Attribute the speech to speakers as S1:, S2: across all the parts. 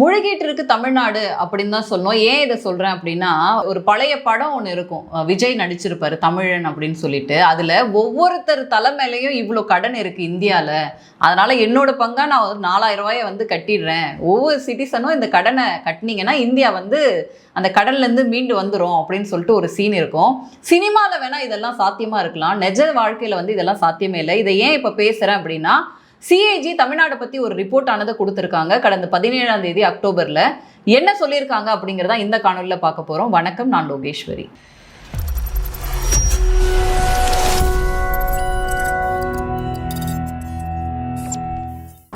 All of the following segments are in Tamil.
S1: முழுகிட்டு இருக்கு தமிழ்நாடு அப்படின்னு தான் சொல்லணும். ஏன் இதை சொல்றேன் அப்படின்னா ஒரு பழைய படம் ஒன்று இருக்கும். விஜய் நடிச்சிருப்பாரு தமிழன் அப்படின்னு சொல்லிட்டு. அதுல ஒவ்வொருத்தர் தலைமையிலையும் இவ்வளோ கடன் இருக்கு இந்தியாவில் அதனால என்னோட பங்கா நான் ஒரு நாலாயிரம் ரூபாயை வந்து கட்டிடுறேன். ஒவ்வொரு சிட்டிசனும் இந்த கடனை கட்டினீங்கன்னா இந்தியா வந்து அந்த கடன்லேருந்து மீண்டு வந்துடும் அப்படின்னு சொல்லிட்டு ஒரு சீன் இருக்கும். சினிமாவில் வேணால் இதெல்லாம் சாத்தியமாக இருக்கலாம். நிஜ வாழ்க்கையில் வந்து இதெல்லாம் சாத்தியமே இல்லை. இதை ஏன் இப்போ பேசுகிறேன் அப்படின்னா சிஏஜி தமிழ்நாடு பத்தி ஒரு ரிப்போர்ட் ஆனதை கொடுத்துருக்காங்க. கடந்த பதினேழாம் தேதி அக்டோபர்ல. என்ன சொல்லியிருக்காங்க அப்படிங்கிறதா இந்த காணொலியில் பார்க்க போறோம். வணக்கம் நான் லோகேஸ்வரி.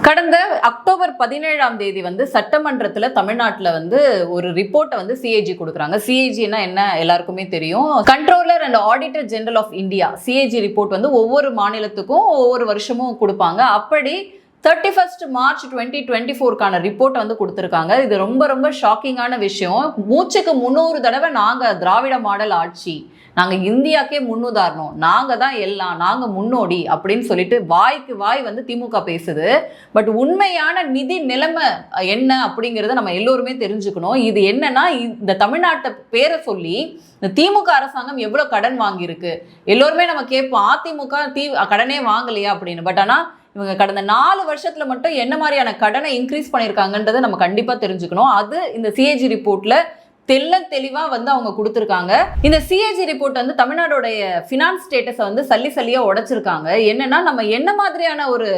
S1: கடந்த அக்டோபர் பதினேழாம் தேதி வந்து சட்டமன்றத்தில் தமிழ்நாட்டில் வந்து ஒரு ரிப்போர்ட்டை வந்து சிஏஜி கொடுக்குறாங்க. சிஏஜினா என்ன? எல்லாருக்குமே தெரியும். Controller and auditor general of India CAG report வந்து ஒவ்வொரு மாநிலத்துக்கும் ஒவ்வொரு வருஷமும் கொடுப்பாங்க. அப்படி thirty first March twenty twenty ஃபோர்க்கான report வந்து கொடுத்துருக்காங்க. இது ரொம்ப ரொம்ப ஷாக்கிங்கான விஷயம். மூச்சுக்கு முந்நூறு தடவை நாங்கள் திராவிட மாடல் ஆட்சி நாங்கள் இந்தியாக்கே முன்னுதாரணம். நாங்கள் தான் எல்லாம் நாங்கள் முன்னோடி அப்படின்னு சொல்லிட்டு வாய்க்கு வாய் வந்து திமுக பேசுது. பட் உண்மையான நிதி நிலைமை என்ன அப்படிங்கிறத நம்ம எல்லோருமே தெரிஞ்சுக்கணும். இது என்னன்னா இந்த தமிழ்நாட்டை பேரை சொல்லி இந்த திமுக அரசாங்கம் எவ்வளோ கடன் வாங்கியிருக்கு. எல்லோருமே நம்ம கேட்போம் அதிமுக தீ கடனே வாங்கலையா அப்படின்னு. பட் ஆனால் இவங்க கடந்த நாலு வருஷத்துல மட்டும் என்ன மாதிரியான கடனை இன்க்ரீஸ் பண்ணியிருக்காங்கன்றதை நம்ம கண்டிப்பா தெரிஞ்சுக்கணும். அது இந்த சிஏஜி ரிப்போர்ட்ல தெல்ல தெளிவா வந்து அவங்க கொடுத்துருக்காங்க. இந்த சிஏஜி ரிப்போர்ட் வந்து தமிழ்நாடோடைய ஃபினான்ஸ் ஸ்டேட்டஸை வந்து சல்லி சல்லியா உடைச்சிருக்காங்க. என்னன்னா நம்ம என்ன மாதிரியான ஒரு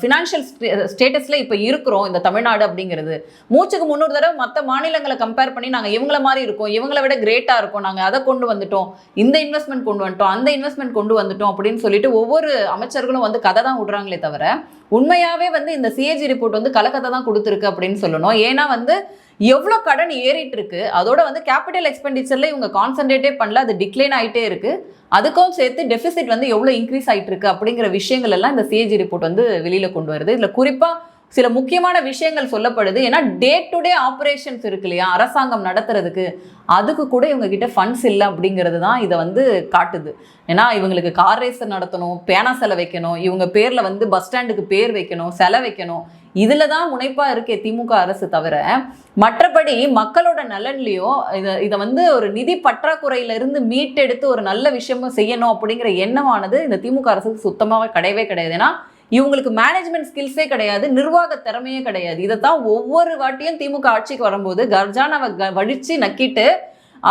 S1: ஃபினான்ஷியல் ஸ்டேட்டஸ்ல இப்போ இருக்கிறோம் இந்த தமிழ்நாடு அப்படிங்கிறது. மூச்சுக்கு முன்னூறு தடவை மற்ற மாநிலங்களை கம்பேர் பண்ணி நாங்கள் இவங்கள மாதிரி இருக்கோம் இவங்கள விட கிரேட்டா இருக்கோம் நாங்கள் அதை கொண்டு வந்துட்டோம் இந்த இன்வெஸ்ட்மெண்ட் கொண்டு வந்துட்டோம் அந்த இன்வெஸ்ட்மெண்ட் கொண்டு வந்துட்டோம் அப்படின்னு சொல்லிட்டு ஒவ்வொரு அமைச்சர்களும் வந்து கதை தான் விடுறாங்களே தவிர உண்மையாவே வந்து இந்த சிஏஜி ரிப்போர்ட் வந்து கலக்கத்தை தான் கொடுத்துருக்கு அப்படின்னு சொல்லணும். ஏன்னா வந்து எவ்வளோ கடன் ஏறிட்டு இருக்கு அதோட வந்து கேபிட்டல் எக்ஸ்பெண்டிச்சர்ல இவங்க கான்சன்ட்ரேட்டே பண்ணல அது டிக்ளைன் ஆகிட்டே இருக்கு. அதுக்கும் சேர்த்து டெபிசிட் வந்து எவ்வளோ இன்க்ரீஸ் ஆகிட்டு இருக்கு அப்படிங்கிற விஷயங்கள் எல்லாம் இந்த சிஏஜி ரிப்போர்ட் வந்து வெளியில கொண்டு வருது. இதில் குறிப்பாக சில முக்கியமான விஷயங்கள் சொல்லப்படுது. ஏன்னா டே டு டே ஆப்ரேஷன்ஸ் இருக்கு இல்லையா அரசாங்கம் நடத்துறதுக்கு அதுக்கு கூட இவங்க கிட்ட ஃபண்ட்ஸ் இல்லை அப்படிங்கிறது தான் இதை வந்து காட்டுது. ஏன்னா இவங்களுக்கு கார் ரேசர் நடத்தணும் பேனா செலை வைக்கணும் இவங்க பேரில் வந்து பஸ் ஸ்டாண்டுக்கு பேர் வைக்கணும் செலை வைக்கணும் இதில் தான் முனைப்பாக இருக்கே திமுக அரசு தவிர மற்றபடி மக்களோட நலன்லயோ இதை இதை வந்து ஒரு நிதி பற்றாக்குறையிலிருந்து மீட்டெடுத்து ஒரு நல்ல விஷயமும் செய்யணும் அப்படிங்கிற எண்ணமானது இந்த திமுக அரசுக்கு சுத்தமாக கிடையவே கிடையாது. ஏன்னா இவங்களுக்கு மேனேஜ்மெண்ட் ஸ்கில்ஸே கிடையாது நிர்வாக திறமையே கிடையாது. இதைத்தான் ஒவ்வொரு வாட்டியும் திமுக ஆட்சிக்கு வரும்போது கர்ஜானாவை க- வடிச்சு நக்கிட்டு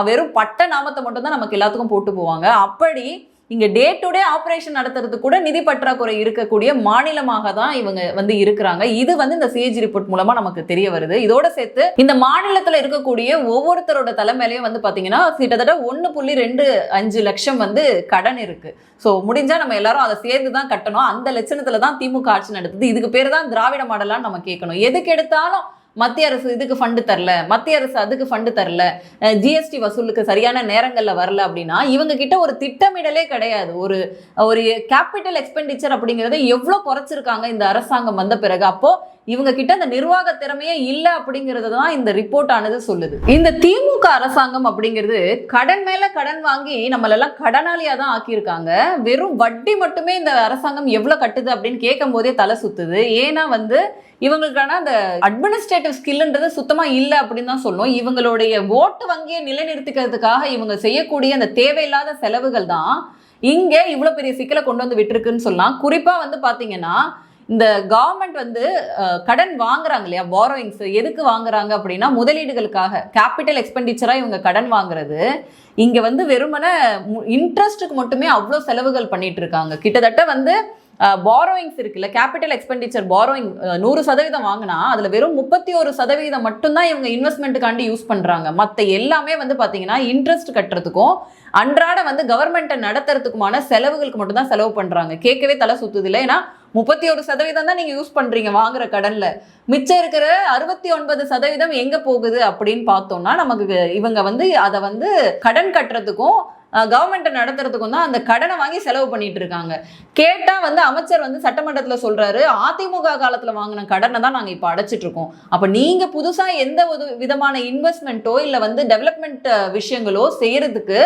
S1: வெறும் பட்ட நாமத்தை மட்டும்தான் நமக்கு எல்லாத்துக்கும் போட்டு போவாங்க. அப்படி இங்கே டே டு டே ஆப்ரேஷன் நடத்துறது கூட நிதி பற்றாக்குறை இருக்கக்கூடிய மாநிலமாக தான் இவங்க வந்து இருக்கிறாங்க. இது வந்து இந்த சிஏஜி ரிப்போர்ட் மூலமா நமக்கு தெரிய வருது. இதோட சேர்த்து இந்த மாநிலத்தில் இருக்கக்கூடிய ஒவ்வொருத்தரோட தலைமையிலையும் வந்து பார்த்தீங்கன்னா கிட்டத்தட்ட ஒன்று புள்ளி ரெண்டு அஞ்சு லட்சம் வந்து கடன் இருக்கு. ஸோ முடிஞ்சால் நம்ம எல்லாரும் அதை சேர்ந்து தான் கட்டணும். அந்த லட்சணத்தில் தான் திமுக ஆட்சி நடத்துது. இதுக்கு பேர் தான் திராவிட மாடலான்னு நம்ம கேட்கணும். எதுக்கு எடுத்தாலும் மத்திய அரசு இதுக்கு ஃபண்டு தரல. மத்திய அரசு அதுக்கு ஃபண்டு தரல. ஜிஎஸ்டி வசூலுக்கு சரியான நேரங்கள்ல வரல அப்படின்னா இவங்க கிட்ட ஒரு திட்டமிடலே கிடையாது. ஒரு ஒரு கேபிட்டல் எக்ஸ்பெண்டிச்சர் அப்படிங்கிறத எவ்வளவு குறைச்சிருக்காங்க இந்த அரசாங்கம் வந்த பிறகு. அப்போ இவங்க கிட்ட அந்த நிர்வாக திறமையே இல்லை அப்படிங்கிறது தான் இந்த ரிப்போர்ட் ஆனது சொல்லுது. இந்த திமுக அரசாங்கம் அப்படிங்கிறது கடன் மேல கடன் வாங்கி நம்மளெல்லாம் கடனாளியா தான் ஆக்கியிருக்காங்க. வெறும் வட்டி மட்டுமே இந்த அரசாங்கம் எவ்வளவு கட்டுது அப்படின்னு கேட்கும் போதே தலை சுத்துது. ஏன்னா வந்து இவங்களுக்கான அந்த அட்மினிஸ்ட்ரேட்டிவ் ஸ்கில்ன்றது சுத்தமா இல்லை அப்படின்னு தான் சொல்லணும் இவங்களுடைய ஓட்டு வங்கியை நிலைநிறுத்திக்கிறதுக்காக இவங்க செய்யக்கூடிய அந்த தேவையில்லாத செலவுகள் தான் இங்கே இவ்வளோ பெரிய சிக்கலை கொண்டு வந்து விட்டுருக்குன்னு சொல்லலாம். குறிப்பாக வந்து பார்த்தீங்கன்னா இந்த கவர்மெண்ட் வந்து கடன் வாங்குறாங்க இல்லையா பாரோயிங்ஸ் எதுக்கு வாங்குறாங்க அப்படின்னா முதலீடுகளுக்காக கேபிட்டல் எக்ஸ்பெண்டிச்சராக இவங்க கடன் வாங்குறது. இங்கே வந்து வெறுமனே இன்ட்ரெஸ்ட்டுக்கு மட்டுமே அவ்வளோ செலவுகள் பண்ணிட்டு இருக்காங்க. கிட்டத்தட்ட வந்து பாரோயிங்ஸ் இருக்குல்ல கேபிட்டல் எக்ஸ்பெண்டிச்சர் பாரோயிங் நூறு சதவீதம் வாங்கினா அதில் வெறும் முப்பத்தி ஒரு சதவீதம் மட்டும்தான் இவங்க இன்வெஸ்ட்மெண்ட்டுக்காண்டி யூஸ் பண்ணுறாங்க மற்ற எல்லாமே வந்து பார்த்தீங்கன்னா இன்ட்ரெஸ்ட் கட்டுறதுக்கும் அன்றாட வந்து கவர்மெண்ட்டை நடத்துறதுக்குமான செலவுகளுக்கு மட்டும்தான் செலவு பண்ணுறாங்க கேட்கவே தலை சுத்துது இல்லை. ஏன்னா முப்பத்தி ஒரு சதவீதம் தான் நீங்கள் யூஸ் பண்ணுறீங்க வாங்குற கடனில். மிச்சம் இருக்கிற அறுபத்தி ஒன்பது சதவீதம் எங்கே போகுது அப்படின்னு பார்த்தோம்னா நமக்கு இவங்க வந்து அதை வந்து கடன் கட்டுறதுக்கும் கவர்மெண்ட்டை நடத்துறதுக்கும் தான் அந்த கடனை வாங்கி செலவு பண்ணிட்டு இருக்காங்க. கேட்டா வந்து அமைச்சர் வந்து சட்டமன்றத்தில் சொல்றாரு அதிமுக காலத்தில் வாங்கின கடனை தான் நாங்கள் இப்போ அடைச்சிட்டு இருக்கோம். அப்போ நீங்க புதுசாக எந்த ஒரு விதமான இன்வெஸ்ட்மெண்ட்டோ இல்லை வந்து டெவலப்மெண்ட் விஷயங்களோ செய்யறதுக்கு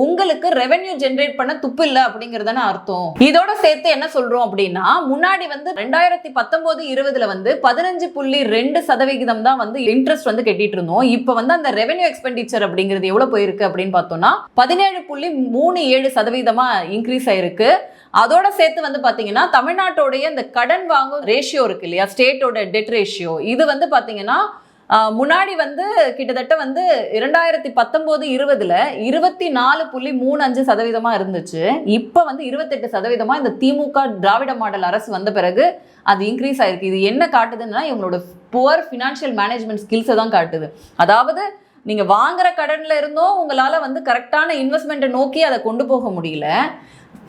S1: உங்களுக்கு ரெவென்யூ ஜென்ரேட் பண்ண துப்பு இல்லை அப்படிங்கறதான அர்த்தம். இதோட சேர்த்து என்ன சொல்றோம் அப்படின்னா முன்னாடி வந்து ரெண்டாயிரத்தி பத்தொன்பது இருபதுல வந்து பதினஞ்சு புள்ளி ரெண்டு சதவிகிதம் தான் வந்து இன்ட்ரெஸ்ட் வந்து கட்டிட்டு இருந்தோம். இப்போ வந்து அந்த ரெவென்யூ எக்ஸ்பெண்டிச்சர் அப்படிங்கிறது எவ்வளவு போயிருக்கு அப்படின்னு பார்த்தோம்னா பதினேழு புள்ளி மூணு ஏழு சதவீதமா இன்க்ரீஸ் ஆயிருக்கு. அதோட சேர்த்து வந்து பாத்தீங்கன்னா தமிழ்நாட்டோடைய இந்த கடன் வாங்கும் ரேஷியோ இருக்கு இல்லையா? ஸ்டேட்டோட டெட் ரேஷியோ இது வந்து பாத்தீங்கன்னா முன்னாடி வந்து கிட்டத்தட்ட வந்து இரண்டாயிரத்தி பத்தொம்போது இருபதுல இருபத்தி நாலு புள்ளி மூணு அஞ்சு சதவீதமாக இருந்துச்சு. இப்போ வந்து இருபத்தெட்டு சதவீதமாக இந்த திமுக திராவிட மாடல் அரசு வந்த பிறகு அது இன்க்ரீஸ் ஆயிருக்கு. இது என்ன காட்டுதுன்னா இவங்களோட புவர் ஃபினான்ஷியல் மேனேஜ்மெண்ட் ஸ்கில்ஸை தான் காட்டுது. அதாவது நீங்கள் வாங்குற கடனில் இருந்தும் உங்களால் வந்து கரெக்டான இன்வெஸ்ட்மெண்ட்டை நோக்கி அதை கொண்டு போக முடியல.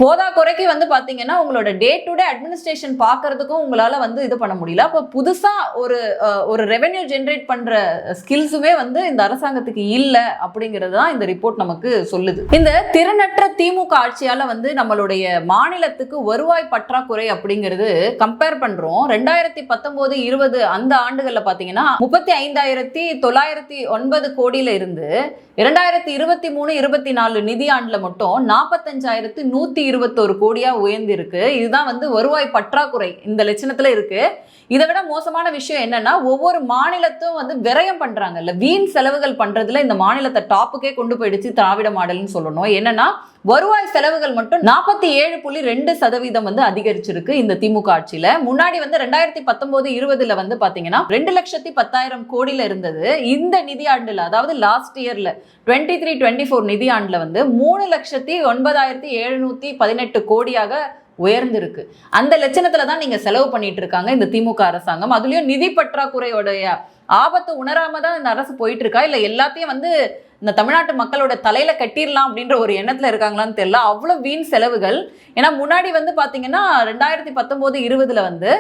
S1: போதா குறைக்கு வந்து பார்த்தீங்கன்னா உங்களோட டே டு டே அட்மினிஸ்ட்ரேஷன் பார்க்கறதுக்கும் உங்களால் வந்து இது பண்ண முடியல. அப்போ புதுசாக ஒரு ஒரு ரெவென்யூ ஜென்ரேட் பண்ணுற ஸ்கில்ஸுமே வந்து இந்த அரசாங்கத்துக்கு இல்லை அப்படிங்கிறது தான் இந்த ரிப்போர்ட் நமக்கு சொல்லுது. இந்த திறனற்ற திமுக ஆட்சியால் வந்து நம்மளுடைய மாநிலத்துக்கு வருவாய் பற்றாக்குறை அப்படிங்கிறது கம்பேர் பண்ணுறோம் ரெண்டாயிரத்தி பத்தொம்போது இருபது அந்த ஆண்டுகளில் பார்த்தீங்கன்னா முப்பத்தி ஐந்தாயிரத்தி தொள்ளாயிரத்தி ஒன்பது கோடியில் இருந்து இரண்டாயிரத்தி இருபத்தி மூணு இருபத்தி நாலு நிதியாண்டில் மட்டும் நாற்பத்தஞ்சாயிரத்து நூற்றி இருபத்தோரு கோடியா உயர்ந்திருக்கு. இதுதான் வந்து வருவாய் பற்றாக்குறை. இந்த லட்சணத்தில் இருக்கு. இதை விட மோசமான விஷயம் என்னன்னா ஒவ்வொரு மாநிலத்தும் வந்து விரயம் பண்றாங்கல்ல. வீண் செலவுகள் பண்றதுல இந்த மாநிலத்தை டாப்புக்கே கொண்டு போயிடுச்சு திராவிட மாடல்னு சொல்லணும். என்னன்னா வருவாய் செலவுகள் மட்டும் நாற்பத்தி ஏழு புள்ளி ரெண்டு சதவீதம் வந்து அதிகரிச்சிருக்கு இந்த திமுக ஆட்சியில. முன்னாடி வந்து ரெண்டாயிரத்தி பத்தொன்பது இருபதுல வந்து பாத்தீங்கன்னா ரெண்டு லட்சத்தி பத்தாயிரம் கோடியில இருந்தது. இந்த நிதியாண்டுல அதாவது லாஸ்ட் இயர்ல டுவெண்ட்டி த்ரீ டுவெண்ட்டி ஃபோர் நிதியாண்டுல வந்து மூணு லட்சத்தி ஒன்பதாயிரத்தி எழுநூத்தி பதினெட்டு கோடியாக உயர்ந்திருக்கு. அந்த லட்சணத்துல தான் நீங்க செலவு பண்ணிட்டு இருக்காங்க இந்த திமுக அரசாங்கம். அதுலயும் நிதி பற்றாக்குறையோடைய ஆபத்து உணராம தான் இந்த அரசு போயிட்டு இருக்கா? இல்ல எல்லாத்தையும் வந்து இந்த தமிழ்நாட்டு மக்களோட தலையில கட்டிடலாம் அப்படின்ற ஒரு எண்ணத்துல இருக்காங்களான்னு தெரியல. அவ்வளவு வீண் செலவுகள். ஏன்னா முன்னாடி வந்து பாத்தீங்கன்னா ரெண்டாயிரத்தி பத்தொன்பது இருபதுல வந்து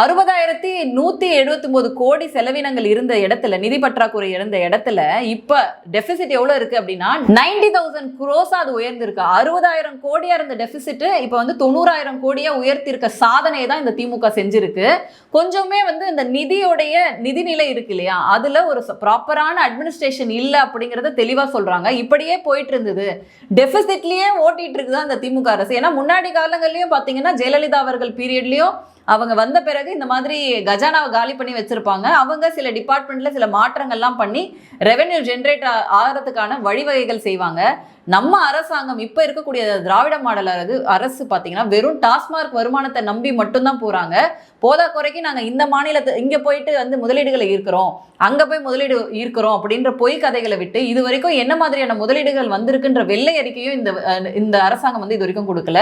S1: அறுபதாயிரத்தி நூத்தி எழுபத்தி ஒன்பது கோடி செலவினங்கள் இருந்த இடத்துல நிதி பற்றாக்குறை இருந்த இடத்துல இப்ப டெபிசிட் எவ்வளவு இருக்கு அப்படின்னா நைன்டி தௌசண்ட் குரோஸ் அது உயர்ந்திருக்கு. அறுபதாயிரம் கோடியா இருந்த டெபிசிட் இப்ப வந்து தொண்ணூறாயிரம் கோடியா உயர்த்திருக்க சாதனையை தான் இந்த திமுக செஞ்சிருக்கு. கொஞ்சமே வந்து இந்த நிதியோடைய நிதிநிலை இருக்கு இல்லையா? அதுல ஒரு ப்ராப்பரான அட்மினிஸ்ட்ரேஷன் இல்ல அப்படிங்கறத தெளிவா சொல்றாங்க. இப்படியே போயிட்டு இருந்தது. டெபிசிட்லயே ஓட்டிட்டு இருக்குதான் இந்த திமுக அரசு. ஏன்னா முன்னாடி காலங்கள்லயும் பாத்தீங்கன்னா ஜெயலலிதா அவர்கள் பீரியட்லயும் அவங்க வந்த பிறகு இந்த மாதிரி கஜானாவை காலி பண்ணி வச்சிருப்பாங்க. அவங்க சில டிபார்ட்மெண்ட்ல சில மாற்றங்கள்லாம் பண்ணி ரெவென்யூ ஜென்ரேட் ஆகிறதுக்கான வழிவகைகள் செய்வாங்க. நம்ம அரசாங்கம் இப்ப இருக்கக்கூடிய திராவிட மாடல் அரசு பார்த்தீங்கன்னா பாத்தீங்கன்னா வெறும் டாஸ்மார்க் வருமானத்தை நம்பி மட்டும்தான் போறாங்க. போதா குறைக்கு நாங்க இந்த மாநிலத்தை இங்க போயிட்டு வந்து முதலீடுகளை ஈர்க்கிறோம். அங்க போய் முதலீடு ஈர்க்கிறோம் அப்படின்ற பொய் கதைகளை விட்டு இது வரைக்கும் என்ன மாதிரியான முதலீடுகள் வந்திருக்குன்ற வெள்ளை அறிக்கையும் இந்த இந்த அரசாங்கம் வந்து இது வரைக்கும் கொடுக்கல.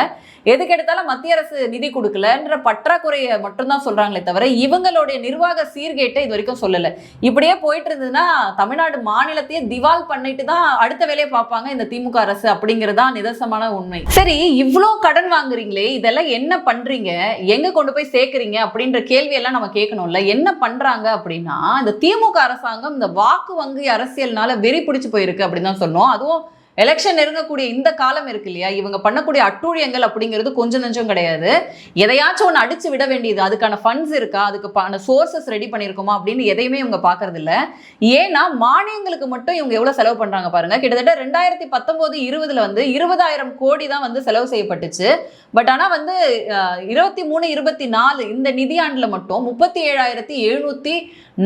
S1: எதுக்கு எடுத்தாலும் மத்திய அரசு நிதி கொடுக்கலன்ற பற்றாக்குறையை மட்டும்தான் சொல்றாங்களே தவிர இவங்களுடைய நிர்வாக சீர்கேட்டை இது வரைக்கும் சொல்லல. இப்படியே போயிட்டு இருந்ததுன்னா தமிழ்நாடு மாநிலத்தையே திவால் பண்ணிட்டு தான் அடுத்த வேலையை பார்ப்பாங்க இந்த திமுக அரசு அப்படிங்கறதா நிதர்சமான உண்மை. சரி இவ்வளவு கடன் வாங்குறீங்களே இதெல்லாம் என்ன பண்றீங்க? எங்க கொண்டு போய் சேர்க்கறீங்க அப்படின்ற கேள்வியெல்லாம் நம்ம கேட்கணும்ல. என்ன பண்றாங்க அப்படின்னா இந்த திமுக அரசாங்கம் இந்த வாக்கு வங்கி அரசியல்னால வெறி பிடிச்சு போயிருக்கு அப்படின்னு தான் சொன்னோம். அதுவும் எலெக்ஷன் நெருங்கக்கூடிய இந்த காலம் இருக்கு இல்லையா? இவங்க பண்ணக்கூடிய அட்டூழியங்கள் அப்படிங்கிறது கொஞ்சம் நஞ்சம் கிடையாது. எதையாச்சும் ஒன்று அடிச்சு விட வேண்டியது அதுக்கான ஃபண்ட்ஸ் இருக்கா அதுக்கு சோர்சஸ் ரெடி பண்ணியிருக்கோமா அப்படின்னு எதையுமே இவங்க பார்க்கறது இல்லை ஏன்னா மானியங்களுக்கு மட்டும் இவங்க எவ்வளோ செலவு பண்ணுறாங்க பாருங்க. கிட்டத்தட்ட ரெண்டாயிரத்தி பத்தொம்போது இருபதுல வந்து இருபதாயிரம் கோடி தான் வந்து செலவு செய்யப்பட்டுச்சு. பட் ஆனால் வந்து இருபத்தி மூணு இருபத்தி நாலு இந்த நிதியாண்டில் மட்டும் முப்பத்தி ஏழாயிரத்தி எழுநூற்றி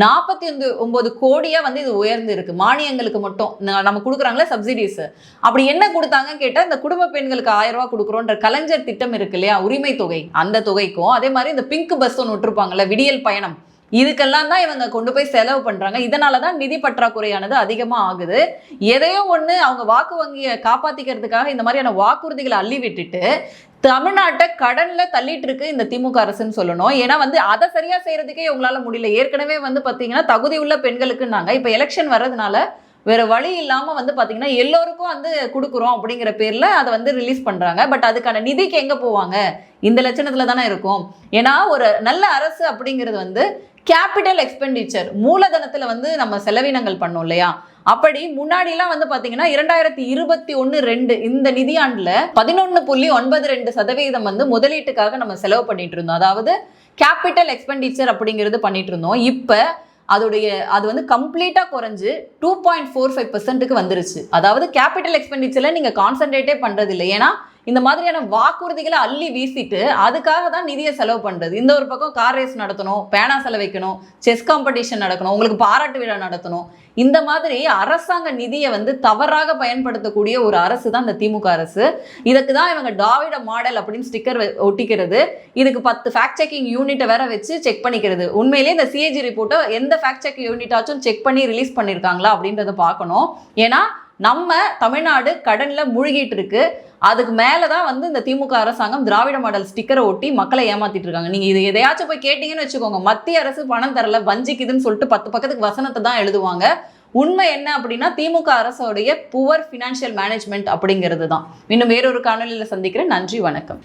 S1: நாற்பத்தி ஒன்பது ஒன்பது கோடியா வந்து இது உயர்ந்து இருக்கு மானியங்களுக்கு மட்டும். நம்ம கொடுக்குறாங்களே சப்சிடிஸ் அப்படி என்ன கொடுத்தாங்கன்னு கேட்டால் இந்த குடும்ப பெண்களுக்கு ஆயிரம் ரூபா கொடுக்குறோன்ற கலைஞர் திட்டம் இருக்கு இல்லையா? உரிமை தொகை. அந்த தொகைக்கும் அதே மாதிரி இந்த பிங்க் பஸ் ஒன்று விட்டுருப்பாங்கல்ல விடியல் பயணம். இதுக்கெல்லாம் தான் இவங்க கொண்டு போய் செலவு பண்றாங்க. இதனால தான் நிதி பற்றாக்குறையானது அதிகமா ஆகுது. எதையோ ஒண்ணு அவங்க வாக்கு வங்கியை காப்பாத்திக்கிறதுக்காக இந்த மாதிரியான வாக்குறுதிகளை அள்ளி விட்டுட்டு தமிழ்நாட்டை கடன்ல தள்ளிட்டு இருக்கு இந்த திமுக அரசுன்னு சொல்லணும். ஏன்னா வந்து அதை சரியா செய்யறதுக்கே உங்களால முடியல. ஏற்கனவே வந்து பாத்தீங்கன்னா தகுதி உள்ள பெண்களுக்குன்னாங்க. இப்ப எலெக்ஷன் வர்றதுனால வேற வழி இல்லாம வந்து பாத்தீங்கன்னா எல்லோருக்கும் வந்து கொடுக்குறோம் அப்படிங்கிற பேர்ல அதை வந்து ரிலீஸ் பண்றாங்க. பட் அதுக்கான நிதிக்கு எங்க போவாங்க? இந்த லட்சணத்துல தானே இருக்கும். ஏன்னா ஒரு நல்ல அரசு அப்படிங்கிறது வந்து கேபிட்டல் எக்ஸ்பெண்டிச்சர் மூலதனத்துல வந்து நம்ம செலவினங்கள் பண்ணோம் இல்லையா? அப்படி முன்னாடிலாம் வந்து பார்த்தீங்கன்னா இரண்டாயிரத்தி இருபத்தி ஒன்று ரெண்டு இந்த நிதியாண்டில் பதினொன்று புள்ளி ஒன்பது ரெண்டு சதவீதம் வந்து முதலீட்டுக்காக நம்ம செலவு பண்ணிட்டு இருந்தோம். அதாவது கேபிட்டல் எக்ஸ்பெண்டிச்சர் அப்படிங்கிறது பண்ணிட்டு இருந்தோம். இப்போ அதோடைய அது வந்து கம்ப்ளீட்டாக குறைஞ்சு டூ பாயிண்ட் ஃபோர் ஃபைவ் பர்சன்ட்டுக்கு வந்துருச்சு. அதாவது கேபிட்டல் எக்ஸ்பெண்டிச்சரில் நீங்கள் கான்சென்ட்ரேட்டே பண்ணுறது இல்லை ஏன்னா இந்த மாதிரியான வாக்குறுதிகளை அள்ளி வீசிட்டு அதுக்காக தான் நிதியை செலவு பண்ணுறது இந்த ஒரு பக்கம் கார் ரேஸ் நடத்தணும் பேனா செலவைக்கணும் செஸ் காம்படிஷன் நடக்கணும் உங்களுக்கு பாராட்டு விழா நடத்தணும். இந்த மாதிரி அரசாங்க நிதியை வந்து தவறாக பயன்படுத்தக்கூடிய ஒரு அரசு தான் இந்த திமுக அரசு. இதுக்கு தான் இவங்க டாவிட மாடல் அப்படின்னு ஸ்டிக்கர் ஒட்டிக்கிறது. இதுக்கு பத்து ஃபேக்ட் செக்கிங் யூனிட்டை வேற வச்சு செக் பண்ணிக்கிறது. உண்மையிலேயே இந்த சிஏஜி ரிப்போர்ட்டை எந்த ஃபேக்ட் செக் யூனிட்டாச்சும் செக் பண்ணி ரிலீஸ் பண்ணியிருக்காங்களா அப்படின்றத பார்க்கணும். ஏன்னா நம்ம தமிழ்நாடு கடனில் மூழ்கிட்டு இருக்கு. அதுக்கு மேலே தான் வந்து இந்த திமுக அரசாங்கம் திராவிட மாடல் ஸ்டிக்கரை ஒட்டி மக்களை ஏமாத்திட்டு இருக்காங்க. நீங்கள் இது எதையாச்சும் போய் கேட்டீங்கன்னு வச்சுக்கோங்க. மத்திய அரசு பணம் தரல வஞ்சிக்குதுன்னு சொல்லிட்டு பத்து பக்கத்துக்கு வசனத்தை தான் எழுதுவாங்க. உண்மை என்ன அப்படின்னா திமுக அரசோடைய புவர் ஃபினான்ஷியல் மேனேஜ்மெண்ட் அப்படிங்கிறது தான். இன்னும் வேறொரு காணொலியில் சந்திக்கிறேன். நன்றி வணக்கம்.